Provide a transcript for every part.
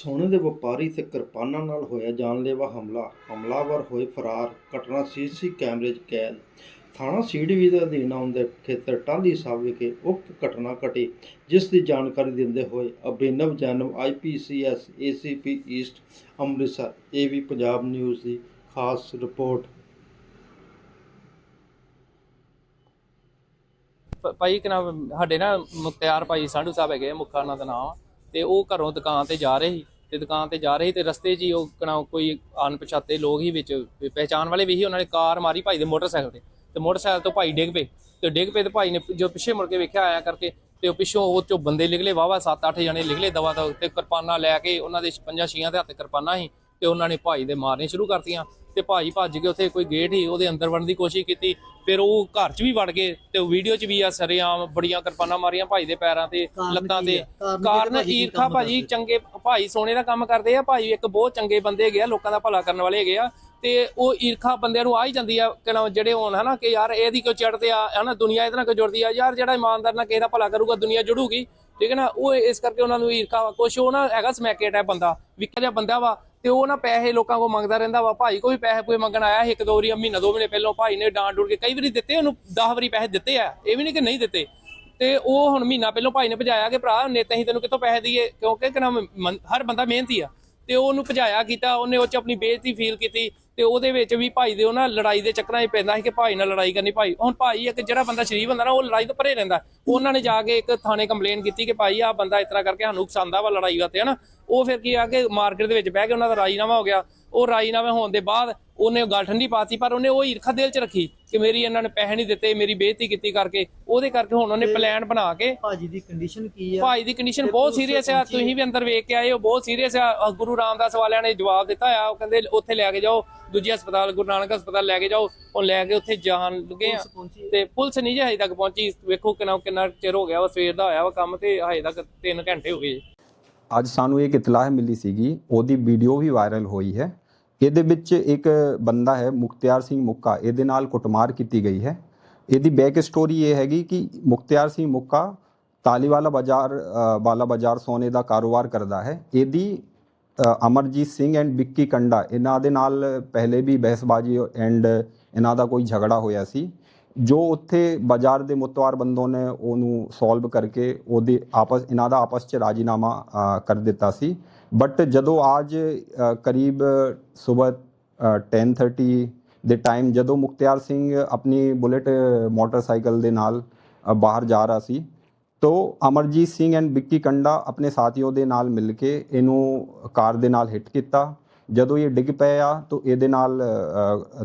ਸੋਨੇ ਦੇ ਵਪਾਰੀ ਤੇ ਕਿਰਪਾਨਾਂ ਨਾਲ ਹੋਇਆ ਜਾਨਲੇਵਾ ਹਮਲਾ। ਹਮਲਾਵਰ ਹੋਏ ਫਰਾਰ। ਘਟਨਾ ਸੀਸੀ ਕੈਮਰੇ 'ਚ ਕੈਦ। ਥਾਣਾ ਸੀੜਵੀ ਦੇ ਅਧੀਨ ਆਉਂਦੇ ਖੇਤਰ ਟਾਹਲੀ ਸਾਹਿਬ ਵਿਖੇ ਉਕਤ ਘਟਨਾ ਘਟੀ ਜਿਸ ਦੀ ਜਾਣਕਾਰੀ ਦਿੰਦੇ ਹੋਏ Abhinav ਜੈਨਵ IPCS ACP east Amritsar. AV Punjab news ਦੀ ਖਾਸ ਰਿਪੋਰਟ। ਭਾਈ ਕਿ ਨਾਮ ਸਾਡੇ ਨਾ ਮੁਖਤਿਆਰ ਭਾਈ ਸਾਧੂ ਸਾਹਿਬ ਹੈਗੇ ਆ, ਮੁੱਖਾ ਉਹਨਾਂ ਦਾ ਨਾਮ ਤੇ ਉਹ ਘਰੋਂ ਦੁਕਾਨ ਤੇ ਜਾ ਰਹੇ ਸੀ। ਤੇ ਦੁਕਾਨ ਤੇ ਜਾ ਰਹੇ ਸੀ ਤੇ ਰਸਤੇ 'ਚ ਹੀ ਉਹ ਕਿ ਕੋਈ ਅਣਪਛਾਤੇ ਲੋਕ ਹੀ ਵਿੱਚ ਪਹਿਚਾਣ ਵਾਲੇ ਵੀ ਸੀ, ਉਹਨਾਂ ਨੇ ਕਾਰ ਮਾਰੀ ਭਾਈ ਦੇ ਮੋਟਰਸਾਈਕਲ ਤੇ। ਤੇ ਮੋਟਰਸਾਈਕਲ ਤੋਂ ਭਾਈ ਡਿੱਗ ਪਏ। ਤੇ ਡਿੱਗ ਪਏ ਤੇ ਭਾਈ ਨੇ ਜੋ ਪਿੱਛੇ ਮੁੜ ਕੇ ਵੇਖਿਆ ਆਇਆ ਕਰਕੇ ਤੇ ਉਹ ਪਿੱਛੋਂ ਉਹ ਚੋਂ ਬੰਦੇ ਨਿਕਲੇ ਵਾਵਾ 7-8 ਜਣੇ ਨਿਕਲੇ ਦਵਾ ਦਾ ਤੇ ਕਿਰਪਾਨਾਂ ਲੈ ਕੇ ਉਹਨਾਂ ਦੇ ਪੰਜਾਂ ਛੀਆਂ ਦੇ ਹੱਥ ਕਿਰਪਾਨਾਂ ਸੀ। ਤੇ ਉਹਨਾਂ ਨੇ ਭਾਈ ਦੇ ਮਾਰਨੇ ਸ਼ੁਰੂ ਕਰਤੀਆਂ ਤੇ ਭਾਈ ਭੱਜ ਕੇ ਉੱਥੇ ਕੋਈ ਗੇਟ ਸੀ ਉਹਦੇ ਅੰਦਰ ਵੜਨ ਦੀ ਕੋਸ਼ਿਸ਼ ਕੀਤੀ। ਫਿਰ ਉਹ ਘਰ 'ਚ ਵੀ ਵੜ ਗਏ ਤੇ ਉਹ ਵੀਡੀਓ 'ਚ ਵੀ ਆ ਸਰੇਆਮ ਬੜੀਆਂ ਕਿਰਪਾਨਾਂ ਮਾਰੀਆਂ ਭਾਈ ਦੇ ਪੈਰਾਂ ਤੇ ਲੱਤਾਂ ਤੇ? ਕਾਰਨ ਈਰਖਾ ਭਾਜੀ ਚੰਗੇ ਭਾਈ ਸੋਨੇ ਦਾ ਕੰਮ ਕਰਦੇ ਆ ਭਾਈ ਇੱਕ ਬਹੁਤ ਚੰਗੇ ਬੰਦੇ ਹੈਗੇ ਆ ਲੋਕਾਂ ਦਾ ਭਲਾ ਕਰਨ ਵਾਲੇ ਹੈਗੇ ਆ। ਤੇ ਉਹ ਈਰਖਾ ਬੰਦਿਆਂ ਨੂੰ ਆ ਹੀ ਜਾਂਦੀ ਆ ਕਿ ਨਾ ਜਿਹੜੇ ਹੋਣ ਹਨਾ ਕਿ ਯਾਰ ਇਹਦੀ ਕਿਉਂ ਚੜਦੇ ਆ ਹਨਾ ਦੁਨੀਆ ਇਹਦੇ ਨਾਲ ਕਿਉਂ ਜੁੜਦੀ ਆ। ਯਾਰ ਜਿਹੜਾ ਇਮਾਨਦਾਰ ਨਾਲ ਕਿਸੇ ਦਾ ਭਲਾ ਕਰੂਗਾ ਦੁਨੀਆ ਜੁੜੂਗੀ। ਠੀਕ ਹੈ ਨਾ? ਉਹ ਇਸ ਕਰਕੇ ਉਹਨਾਂ ਨੂੰ ਈਰਖਾ ਕੁਛ ਉਹ ਨਾ ਹੈਗਾ ਸਮੈਕੇਟ ਹੈ ਬੰਦਾ ਵਿਕਾ ਜਿਹਾ ਬੰਦਾ ਵਾ ਤੇ ਉਹ ਨਾ ਪੈਸੇ ਲੋਕਾਂ ਕੋਲ ਮੰਗਦਾ ਰਹਿੰਦਾ ਵਾ। ਭਾਈ ਕੋਈ ਪੈਸੇ ਕੋਈ ਮੰਗਣ ਆਇਆ ਸੀ ਇੱਕ ਦੋ ਵਾਰੀ ਮਹੀਨਾ ਦੋ ਮਹੀਨੇ ਪਹਿਲਾਂ ਭਾਈ ਨੇ ਡਾਂਟ ਡੂਟ ਕੇ ਕਈ ਵਾਰੀ ਦਿੱਤੇ, ਉਹਨੂੰ 10 ਵਾਰੀ ਪੈਸੇ ਦਿੱਤੇ ਆ। ਇਹ ਵੀ ਨਹੀਂ ਕਿ ਨਹੀਂ ਦਿੱਤੇ। ਤੇ ਉਹ ਹੁਣ ਮਹੀਨਾ ਪਹਿਲਾਂ ਭਾਈ ਨੇ ਭਜਾਇਆ ਕਿ ਭਰਾ ਨੇ ਤਾਂ ਅਸੀਂ ਤੈਨੂੰ ਕਿੱਥੋਂ ਪੈਸੇ ਦਈਏ? ਕਿਉਂਕਿ ਕਿ ਨਾ ਹਰ ਬੰਦਾ ਮਿਹਨਤੀ ਆ। ਤੇ ਉਹਨੂੰ ਭਜਾਇਆ ਕੀਤਾ, ਉਹਨੇ ਉਹ ਚ ਆਪਣੀ ਬੇਇੱਜ਼ਤੀ ਫੀਲ ਕੀਤੀ। ਤੇ ਉਹਦੇ ਵਿੱਚ ਵੀ ਭਾਈ ਦੇ ਉਹ ਨਾ ਲੜਾਈ ਦੇ ਚੱਕਰਾਂ 'ਚ ਪੈਂਦਾ ਸੀ ਕਿ ਭਾਈ ਨਾਲ ਲੜਾਈ ਕਰਨੀ, ਭਾਈ, ਹੁਣ ਭਾਈ ਇੱਕ ਜਿਹੜਾ ਬੰਦਾ ਸ਼ਰੀਫ ਹੁੰਦਾ ਨਾ, ਉਹ ਲੜਾਈ ਤੋਂ ਪਰੇ ਰਹਿੰਦਾ। ਉਹਨਾਂ ਨੇ ਜਾ ਕੇ ਇੱਕ ਥਾਣੇ ਕੰਪਲੇਨ ਕੀਤੀ ਕਿ ਭਾਈ ਆ ਬੰਦਾ ਇਸ ਤਰ੍ਹਾਂ ਕਰਕੇ ਸਾਨੂੰ ਉਕਸਾਉਂਦਾ ਵਾ ਲੜਾਈ ਵਾਸਤੇ, ਹਨਾ? ਉਹ ਫਿਰ ਕੀ ਆ ਕਿ ਮਾਰਕੀਟ ਦੇ ਵਿੱਚ ਬਹਿ ਕੇ ਉਹਨਾਂ ਦਾ ਰਾਜੀਨਾਮਾ ਹੋ ਗਿਆ। ਉਹ ਰਾਜੀਨਾਮਾ ਹੋਣ ਦੇ ਬਾਅਦ ਉਹਨੇ ਗੱਲ ਠੰਡੀ ਪਾਤੀ, ਪਰ ਉਹਨੇ ਉਹ ਈਰਖਾ ਦਿਲ 'ਚ ਰੱਖੀ। ਕਿ ਮੇਰੀ ਇਹਨਾਂ ਨੇ ਪੈਸੇ ਨਹੀਂ ਦਿੱਤੇ ਮੇਰੀ ਬੇਇੱਜ਼ਤੀ ਕੀਤੀ ਕਰਕੇ ਉਹਦੇ ਕਰਕੇ ਹੁਣ ਉਹਨੇ ਪਲਾਨ ਬਣਾ ਕੇ ਭਾਜੀ ਦੀ ਕੰਡੀਸ਼ਨ ਕੀ ਆ? ਭਾਈ ਦੀ ਕੰਡੀਸ਼ਨ ਬਹੁਤ ਸੀਰੀਅਸ ਆ ਤੁਸੀਂ ਵੀ ਅੰਦਰ ਵੇਖ ਕੇ ਆਏ ਹੋ ਬਹੁਤ ਸੀਰੀਅਸ ਆ। ਗੁਰੂ ਰਾਮਦਾਸ ਵਾਲਿਆਂ ਨੇ ਜਵਾਬ ਦਿੱਤਾ ਆ ਉਹ ਕਹਿੰਦੇ ਉੱਥੇ ਲੈ ਕੇ ਜਾਓ ਦੂਜੀ ਹਸਪਤਾਲ ਗੁਰੂ ਨਾਨਕ ਹਸਪਤਾਲ ਲੈ ਕੇ ਜਾਓ ਉਹ ਲੈ ਕੇ ਉੱਥੇ ਜਾਣ ਲੱਗੇ ਆ। ਤੇ ਪੁਲਿਸ ਨਹੀਂ ਜੇ ਹਜੇ ਤੱਕ ਪਹੁੰਚੀ ਵੇਖੋ ਕਿੰਨਾ ਕਿੰਨਾ ਚਿਰ ਹੋ ਗਿਆ ਵਾ ਸਵੇਰ ਦਾ ਹੋਇਆ ਵਾ ਕੰਮ ਤੇ ਹਜੇ ਤੱਕ 3 ਘੰਟੇ ਹੋ ਗਏ। ਅੱਜ ਸਾਨੂੰ ਇੱਕ ਇਤਲਾਹ ਮਿਲੀ ਸੀਗੀ ਉਹਦੀ ਵੀਡੀਓ ਵੀ ਵਾਇਰਲ ਹੋਈ ਹੈ। ਇਹਦੇ ਵਿੱਚ ਇੱਕ ਬੰਦਾ ਹੈ ਮੁਖਤਿਆਰ ਸਿੰਘ ਮੁੱਕਾ ਇਹਦੇ ਨਾਲ ਕੁੱਟਮਾਰ ਕੀਤੀ ਗਈ ਹੈ। ਇਹਦੀ ਬੈਕ ਸਟੋਰੀ ਇਹ ਹੈਗੀ ਕਿ ਮੁਖਤਿਆਰ ਸਿੰਘ ਮੁੱਕਾ ਤਾਲੀਵਾਲਾ ਬਾਜ਼ਾਰ ਅ, ਵਾਲਾ ਬਾਜ਼ਾਰ ਸੋਨੇ ਦਾ ਕਾਰੋਬਾਰ ਕਰਦਾ ਹੈ। ਇਹਦੀ ਅਮਰਜੀਤ ਸਿੰਘ ਐਂਡ ਵਿੱਕੀ ਕੰਡਾ ਇਹਨਾਂ ਦੇ ਨਾਲ ਪਹਿਲੇ ਵੀ ਬਹਿਸਬਾਜ਼ੀ ਐਂਡ ਇਹਨਾਂ ਦਾ ਕੋਈ ਝਗੜਾ ਹੋਇਆ ਸੀ। ਜੋ ਉੱਥੇ ਬਾਜ਼ਾਰ ਦੇ ਮੁਤਵਾਰ ਬੰਦੋਂ ਨੇ ਉਹਨੂੰ ਸੋਲਵ ਕਰਕੇ ਉਹਦੇ ਆਪਸ ਇਹਨਾਂ ਦਾ ਆਪਸ 'ਚ ਰਾਜੀਨਾਮਾ ਕਰ ਦਿੱਤਾ ਸੀ। ਬਟ ਜਦੋਂ ਅੱਜ ਅ, ਕਰੀਬ ਸਵੇਰ 10:30 ਦੇ ਟਾਈਮ ਜਦੋਂ ਮੁਖਤਿਆਰ ਸਿੰਘ ਆਪਣੀ ਬੁਲੇਟ ਮੋਟਰਸਾਈਕਲ ਦੇ ਨਾਲ ਬਾਹਰ ਜਾ ਰਿਹਾ ਸੀ ਤੋ ਅਮਰਜੀਤ ਸਿੰਘ ਐਂਡ ਵਿੱਕੀ ਕੰਡਾ ਆਪਣੇ ਸਾਥੀਓ ਦੇ ਨਾਲ ਮਿਲ ਕੇ ਇਹਨੂੰ ਕਾਰ ਦੇ ਨਾਲ ਹਿੱਟ ਕੀਤਾ। ਜਦੋਂ ਇਹ ਡਿੱਗ ਪਿਆ ਤਾਂ ਇਹਦੇ ਨਾਲ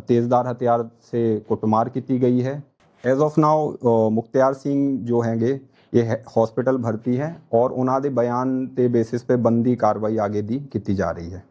ਤੇਜ਼ਦਾਰ ਹਥਿਆਰ ਸੇ ਕੁੱਟਮਾਰ ਕੀਤੀ ਗਈ ਹੈ। As of now Mukhtiar Singh ਜੋ ਹੈਗੇ ਇਹ ਹਸਪੀਟਲ ਭਰਤੀ ਹੈ ਔਰ ਉਹਨਾਂ ਦੇ ਬਿਆਨ ਤੇ ਬੇਸਿਸ ਤੇ ਬੰਦੀ ਕਾਰਵਾਈ ਆਗੇ ਦੀ ਕੀਤੀ ਜਾ ਰਹੀ ਹੈ।